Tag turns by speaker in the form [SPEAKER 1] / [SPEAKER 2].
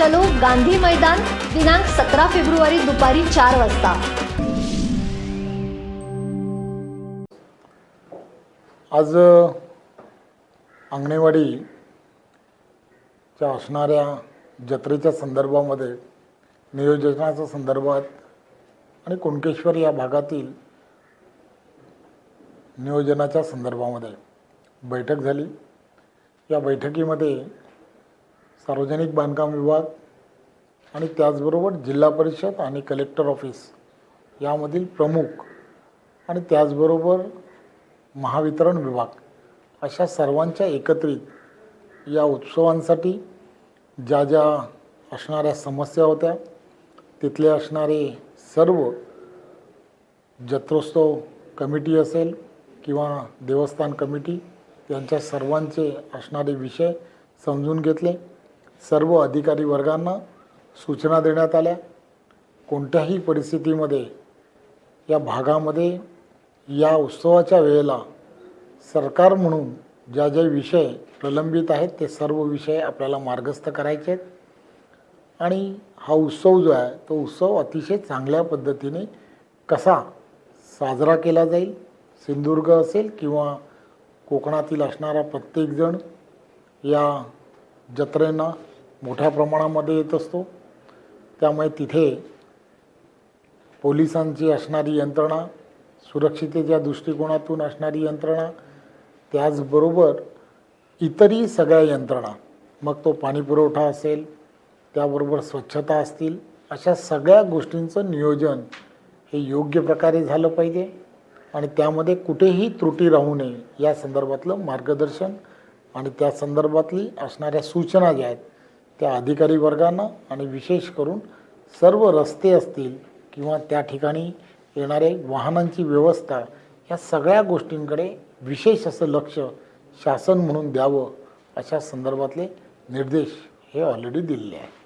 [SPEAKER 1] चलो गांधी मैदान दिनांक सतरा फेब्रुवारी दुपारी चार वाजता.
[SPEAKER 2] आज अंगणेवाडीच्या असणाऱ्या जत्रेच्या संदर्भामध्ये नियोजनाच्या संदर्भात आणि कुणकेश्वर या भागातील नियोजनाच्या संदर्भामध्ये बैठक झाली. या बैठकीमध्ये सार्वजनिक बांधकाम विभाग आणि त्याचबरोबर जिल्हा परिषद आणि कलेक्टर ऑफिस यामधील प्रमुख आणि त्याचबरोबर महावितरण विभाग अशा सर्वांच्या एकत्रित या उत्सवांसाठी ज्या ज्या असणाऱ्या समस्या होत्या तिथले असणारे सर्व जत्रोत्सव कमिटी असेल किंवा देवस्थान कमिटी यांच्या सर्वांचे असणारे विषय समजून घेतले. सर्व अधिकारी वर्गांना सूचना देण्यात आल्या. कोणत्याही परिस्थितीमध्ये या भागामध्ये या उत्सवाच्या वेळेला सरकार म्हणून ज्या ज्या विषय प्रलंबित आहेत ते सर्व विषय आपल्याला मार्गस्थ करायचे आहेत. आणि हा उत्सव जो आहे तो उत्सव अतिशय चांगल्या पद्धतीने कसा साजरा केला जाईल सिंधुदुर्ग असेल किंवा कोकणातील असणारा प्रत्येकजण या जत्रेंना मोठ्या प्रमाणामध्ये येत असतो. त्यामुळे तिथे पोलिसांची असणारी यंत्रणा सुरक्षितेच्या दृष्टिकोनातून असणारी यंत्रणा त्याचबरोबर इतरही सगळ्या यंत्रणा. मग तो पाणीपुरवठा असेल त्याबरोबर स्वच्छता असतील अशा सगळ्या गोष्टींचं नियोजन हे योग्य प्रकारे झालं पाहिजे. आणि त्यामध्ये कुठेही त्रुटी राहू नये या संदर्भातलं मार्गदर्शन आणि त्या संदर्भातली असणाऱ्या सूचना ज्या आहेत त्या अधिकारी वर्गांना आणि विशेष करून सर्व रस्ते असतील किंवा त्या ठिकाणी येणारे वाहनांची व्यवस्था या सगळ्या गोष्टींकडे विशेष असं लक्ष शासन म्हणून द्यावं अशा संदर्भातले निर्देश हे ऑलरेडी दिलेले आहेत.